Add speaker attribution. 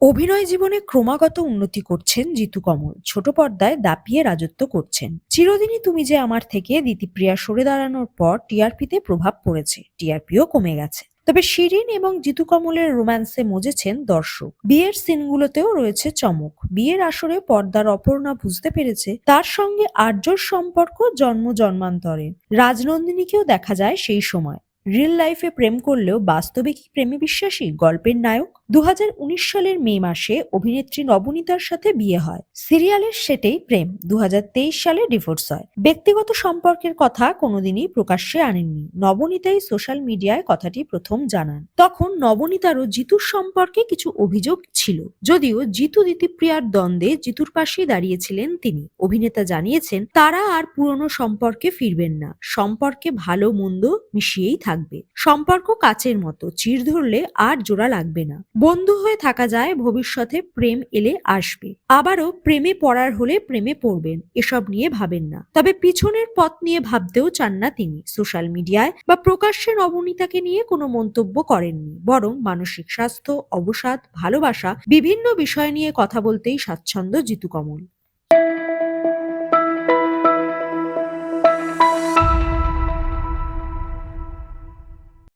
Speaker 1: অভিনয় জীবনে ক্রমাগত উন্নতি করছেন জিতু কমল। ছোট পর্দায় দাপিয়ে রাজত্ব করছেন। চিরদিনই তুমি যে আমার থেকে দিতিপ্রিয়া সরে দাঁড়ানোর পর টিআরপিতে প্রভাব পড়েছে। টিআরপিও কমে গেছে। তবে শিরিন এবং জিতু কমলের রোম্যান্সে মজেছেন দর্শক। বিয়ের সিনগুলোতেও রয়েছে চমক। বিয়ের আসরে পর্দার অপর্ণা বুঝতে পেরেছে, তার সঙ্গে আর্যর সম্পর্ক জন্ম জন্মান্তরে রাজনন্দিনীকেও দেখা যায় সেই সময়। রিয়েল লাইফে প্রেম করলেও বাস্তবে কি প্রেমে বিশ্বাসী? গল্পের নায়ক দু হাজার উনিশ সালের মে মাসে অভিনেত্রী নবনীতার সাথে বিয়ে হয়। সিরিয়ালের সেটেই প্রেম, দুহাজার তেইশ সালে ডিভোর্স হয়। ব্যক্তিগত সম্পর্কের কথা কোনোদিনই প্রকাশ্যে আনেননি। নবনীতাই সোশ্যাল মিডিয়ায় কথাটি প্রথম জানান। তখন নবনীতারও জিতুর সম্পর্কে কিছু অভিযোগ ছিল। যদিও জিতু দিতিপ্রিয়ার দ্বন্দ্বে জিতুর পাশেই দাঁড়িয়েছিলেন তিনি। অভিনেতা জানিয়েছেন, তারা আর পুরনো সম্পর্কে ফিরবেন না। সম্পর্কে ভালো মন্দ মিশিয়েই থাকবে। সম্পর্ক কাচের মতো, চির ধরলে আর জোড়া লাগবে না। বন্ধু হয়ে থাকা যায়, ভবিষ্যতে প্রেম এলে আসবে। আবারও প্রেমে পড়ার হলে প্রেমে পড়বেন, এসব নিয়ে ভাবেন না। তবে পিছনের পথ নিয়ে ভাবতেও চান না তিনি। সোশ্যাল মিডিয়ায় বা প্রকাশ্যে নবনীতাকে নিয়ে কোনো মন্তব্য করেননি। বরং মানসিক স্বাস্থ্য, অবসাদ, ভালোবাসা, বিভিন্ন বিষয় নিয়ে কথা বলতেই স্বাচ্ছন্দ্য জিতু কমল।